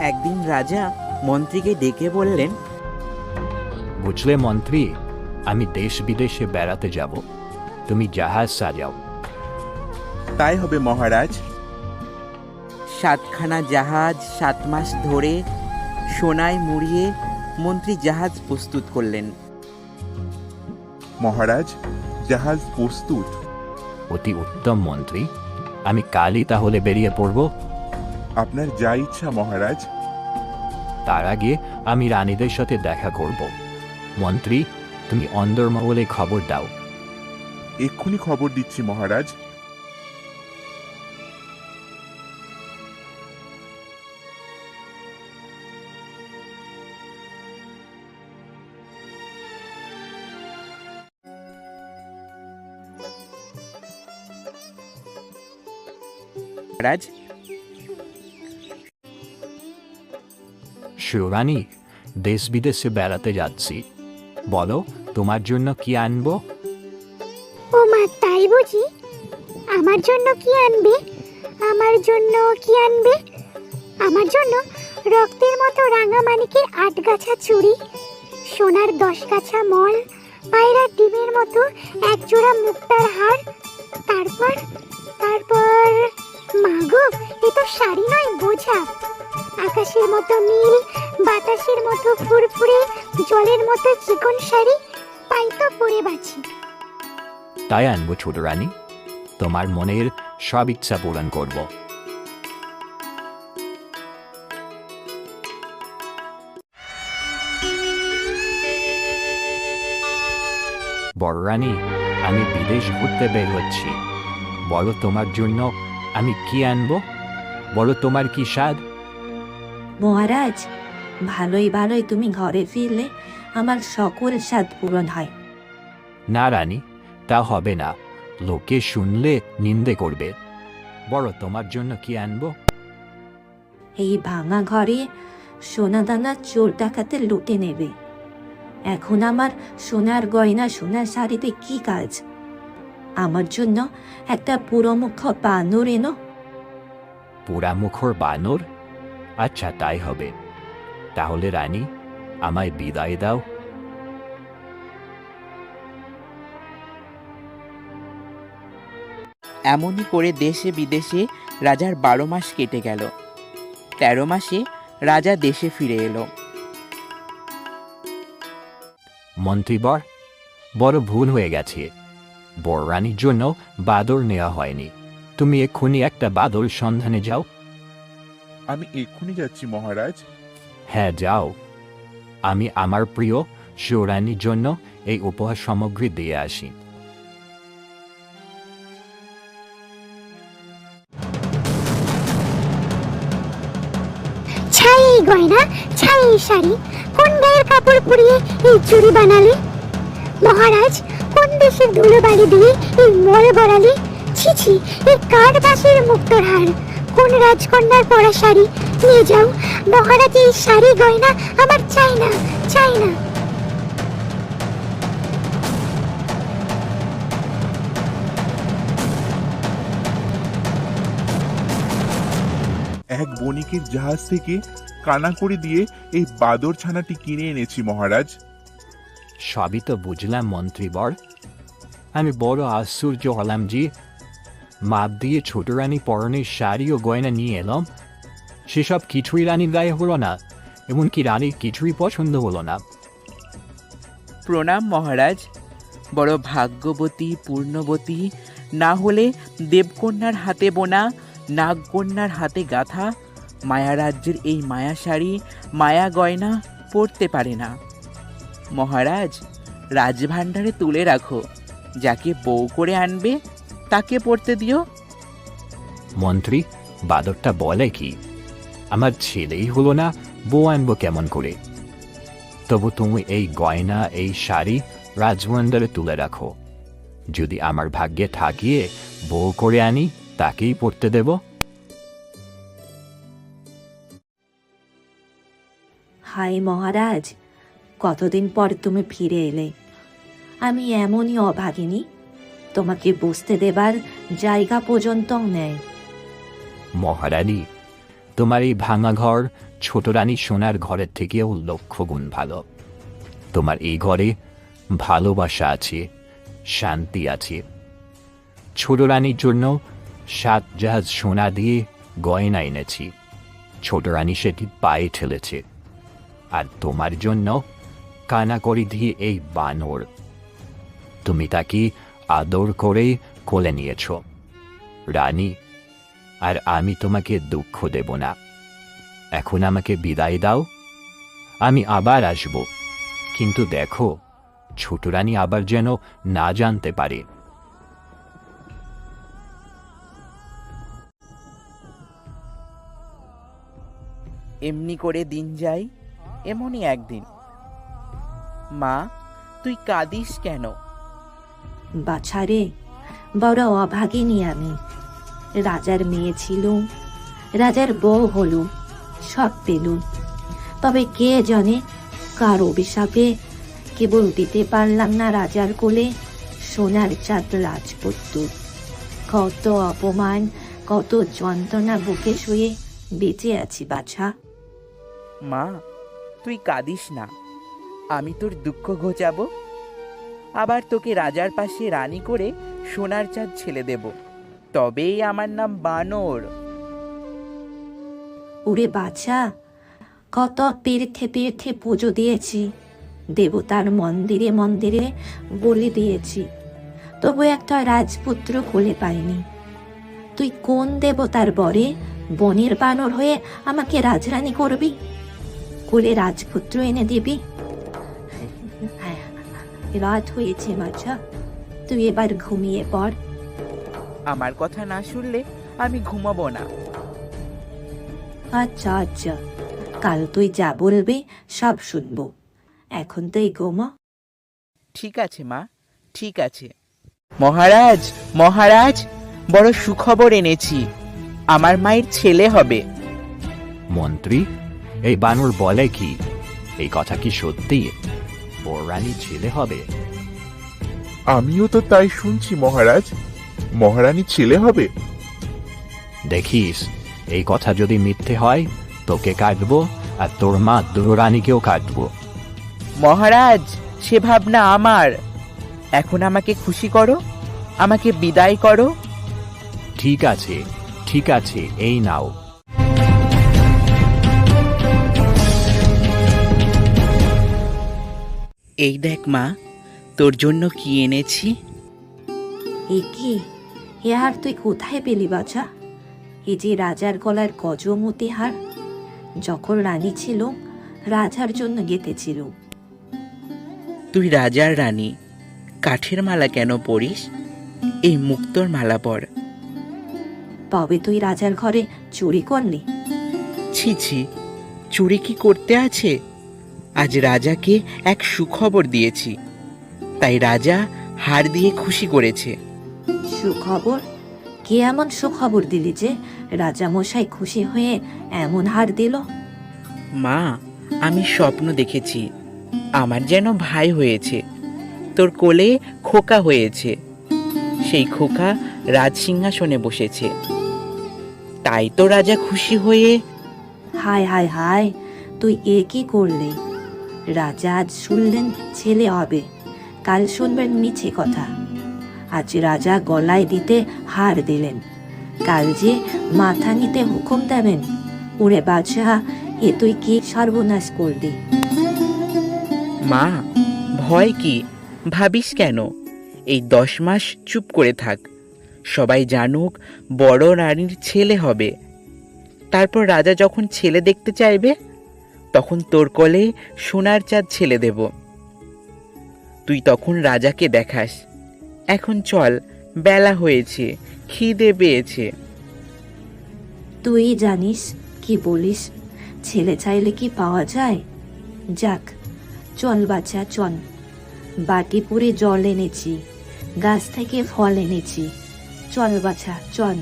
একদিন রাজা মন্ত্রীকে ডেকে বললেন বুঝলে মন্ত্রী আমি দেশ বিদেশে বেড়াতে যাব। তুমি জাহাজ সাজাও। তাই হবে মহারাজ। সাতখানা জাহাজ সাত মাস ধরে সোনায় মুড়িয়ে মন্ত্রী জাহাজ প্রস্তুত করলেন। মহারাজ জাহাজ প্রস্তুত। অতি উত্তম মন্ত্রী আমি কালই তাহলে বেরিয়ে পড়ব। আপনার যা ইচ্ছা মহারাজ তার আগে আমি রানীদের সাথে দেখা করব। মন্ত্রী তুমি অন্দরমহলে খবর দাও। এক্ষুনি খবর দিচ্ছি মহারাজ। রাজ শিবরানী দেশ বিদেশে বেড়াতে যাচ্ছি। বলো, তোমার জন্য কি আনব? ও মা, তাই বুঝি। আমার জন্য কি আনবে? আমার জন্য কি আনবে? আমার জন্য রক্তের মতো রাঙা মানিকের আট গাছা চুড়ি, সোনার দশ গাছা মল পায়রার ডিমের মতো এক জোড়া মুক্তার হার, তারপর তারপর মাগো, এ শাড়ি নয়, বোঝা। আকাশের মতো নীল, বাতাসের মতো ফুরফুরে, জলের মতো চিকন শাড়ি পরে তাই আনব ছোট রানী, তোমার মনের সব ইচ্ছা পূরণ করব। বড় রানী, আমি বিদেশ ঘুরতে বের হচ্ছি। বলো তোমার জন্য আমি কি আনব? বলো তোমার কি স্বাদ? মহারাজ ভালোই ভালোই তুমি ঘরে ফিরলে আমার সকল স্বাদ পূরণ হয়। না রানী তা হবে না। লোকে শুনলে নিন্দে করবে। বড় তোমার জন্য কি আনব? এই ভাঙা ঘরে সোনা দানা চোর ডাকাতে লুটে নেবে। এখন আমার সোনার গয়না সোনার শাড়িতে কি কাজ? আমার জন্য একটা পুরোমুখ বানর এনো। পোড়ামুখর বানর? আচ্ছা তাই হবে। তাহলে রানী আমায় বিদায় দাও। এমনই করে দেশে বিদেশে রাজার বারো মাস কেটে গেল। তেরো মাসে রাজা দেশে ফিরে এলো। মন্ত্রীবর বড় ভুল হয়ে গেছে। বড় রানীর জন্য বাদর নেওয়া হয়নি। তুমি এক্ষুনি একটা বাদর সন্ধানে যাও। আমি এক্ষুনি যাচ্ছি মহারাজ। হ্যাঁ যাও। আমি আমার প্রিয় শিবরানীর জন্য এই উপহার সামগ্রী দিয়ে আসি। ছাই এই গয়না ছাই এই শাড়ি কোন গায়ের কাপড় পরিয়ে এই চুড়ি বানালে? মহারাজ কোন দেশের ধুলো বালি দিয়ে এই মল গড়ালে ছি ছি কাঠ বাঁশের মুক্তর হার। কোন রাজকন্যার পরা শাড়ি? নিয়ে যাও। মহারাজ এই শাড়ি গয়না আমার চাই না চাই না। এক বণিকের জাহাজ থেকে কানা করে দিয়ে এই বাদর ছানাটি কিনে এনেছি মহারাজ। সবই তো বুঝলাম, মন্ত্রীবর। আমি বড় আশ্চর্য হলাম যে মাপ দিয়ে ছোট রানী পরনের শাড়ি ও গয়না নিয়ে এলাম। সেসব কিছুই রানীর গায়ে হলো না, এমনকি রানীর কিছুই পছন্দ হলো না। প্রণাম মহারাজ, বড় ভাগ্যবতী, পূর্ণবতী, না হলে দেবকন্যার হাতে বোনা, নাগকন্যার হাতে গাথা মায়া রাজ্যের এই মায়া শাড়ি মায়া গয়না পরতে পারে না। মহারাজ রাজভাণ্ডারে তুলে রাখো। যাকে বউ করে আনবে তাকে পড়তে দিও। মন্ত্রী বাদরটা বলে কি আমার ছেলেই হলো না বউ আনব কেমন করে? তবু তুমি এই গয়না এই শাড়ি রাজমন্দিরে তুলে রাখো। যদি আমার ভাগ্যে থাকিয়ে বউ করে আনি তাকেই পড়তে দেব। হায় মহারাজ কতদিন পর তুমি ফিরে এলে? আমি এমনই অভাগিনী, তোমাকে বসতে দেবার জায়গা পর্যন্ত নেয় মহারানী, তোমার এই ভাঙা ঘর ছোট রানী সোনার ঘরের থেকেও লক্ষ গুণ ভালো। তোমার এই ঘরে ভালোবাসা আছে, শান্তি আছে। ছোট রানীর জন্য সাত জাহাজ সোনা দিয়ে গয়না এনেছি। ছোট রানী সেটি পায়ে ঠেলেছে। আর তোমার জন্য কানাকড়ি দিয়ে এই বানর। তুমি তাকে আদর করে কোলে নিয়েছ। রানী, আর আমি তোমাকে দুঃখ দেব না। এখন আমাকে বিদায় দাও। আমি আবার আসব। কিন্তু দেখো, ছোট রানী আবার যেন না জানতে পারে। এমনি করে দিন যায়, এমনই একদিন। মা তুই কাঁদিস কেন? বাছারে বড় অভাগিনী আমি। রাজার মেয়ে ছিল রাজার বউ হলো সব পেলুম। তবে কে জানে কার অভিশাপে কেবল দিতে পারলাম না রাজার কোলে সোনার চাঁদ রাজপুত্র। কত অপমান কত যন্ত্রণা বুকে শুয়ে বেঁচে আছি বাছা। মা তুই কাঁদিস না। আমি তোর দুঃখ ঘোচাবো। আবার তোকে রাজার পাশে রানী করে সোনার চাঁদ ছেলে দেব। তবেই আমার নাম বানর। ওরে বাছা, কত তীর্থে তীর্থে পুজো দিয়েছি। দেবতার মন্দিরে মন্দিরে বলে দিয়েছি। তবু একটা রাজপুত্র কোলে পাইনি। তুই কোন দেবতার বরে বনের বানর হয়ে আমাকে রাজরানী করবি? কোলে রাজপুত্র এনে দিবি? রাত হয়েছে বাছা তুই এবার ঘুমিয়ে পড়। আমার কথা না শুনলে আমি ঘুমাবো না। আচ্ছা আচ্ছা। কাল তুই যা বলবি সব শুনব। এখন তুই ঘুমা। ঠিক আছে মা। ঠিক আছে। মহারাজ মহারাজ বড় সুখবর এনেছি। আমার মায়ের ছেলে হবে। মন্ত্রী এই বানর বলে কি? এই কথা কি সত্যি? ওর ছেলে হবে। আমিও তো তাই শুনছি মহারাজ। মহারানী ছেলে হবে। দেখিস এই কথা যদি মিথ্যে হয় তোকে কাটবো আর তোর মা দুরানীকেও কাটবো। মহারাজ সে ভাবনা আমার। এখন আমাকে খুশি করো আমাকে বিদায় করো। ঠিক আছে ঠিক আছে এই নাও। এই দেখ মা তোর জন্য কি এনেছি? এ কি? এ হার তুই কোথায় পেলি বাছা? এ যে রাজার গলার গজমতি হার যখন রানী ছিল রাজার জন্য গেতেছিল তুই রাজার রানী কাঠের মালা কেন পরিস? এই মুক্তোর মালা পর। তবে তুই রাজার ঘরে চুরি করলি। ছি ছি চুরি কি করতে আছে? আজ রাজাকে এক সুখবর দিয়েছি। তাই রাজা হার দিয়ে খুশি করেছে। সুখবর? কে এমন সুখবর দিলি যে রাজা মশাই খুশি হয়ে এমন হার দিল? মা আমি স্বপ্ন দেখেছি। আমার যেন ভাই হয়েছে। তোর কোলে খোকা হয়েছে। সেই খোকা রাজসিংহাসনে বসেছে। তাই তো রাজা খুশি হয়ে হায় হায় হায় তুই এ কি করলি? রাজা আজ শুনলেন, ছেলে হবে। কাল শুনবেন মিছে কথা। আজ রাজা গলায় দিতে হার দিলেন। কাল যে মাথা নিতে হুকুম দেবেন ওরে বাদশাহ, এ তুই কি সর্বনাশ করলি? মা, ভয় কি? ভাবিস কেন? এই দশ মাস চুপ করে থাক। সবাই জানুক, বড় রানীর ছেলে হবে। তারপর রাজা যখন ছেলে দেখতে চাইবে তখন তোর কলে সোনার চাঁদ ছেলে দেব। তুই তখন রাজাকে দেখাস। এখন চল, বেলা হয়েছে, খিদে পেয়েছে। তুই জানিস কি বলিস? ছেলে চাইলে কি পাওয়া যায়? যাক, চল বাচ্চা চল। বাটি পুরে জল এনেছি, গাছ থেকে ফল এনেছি। চল বাছা, চল।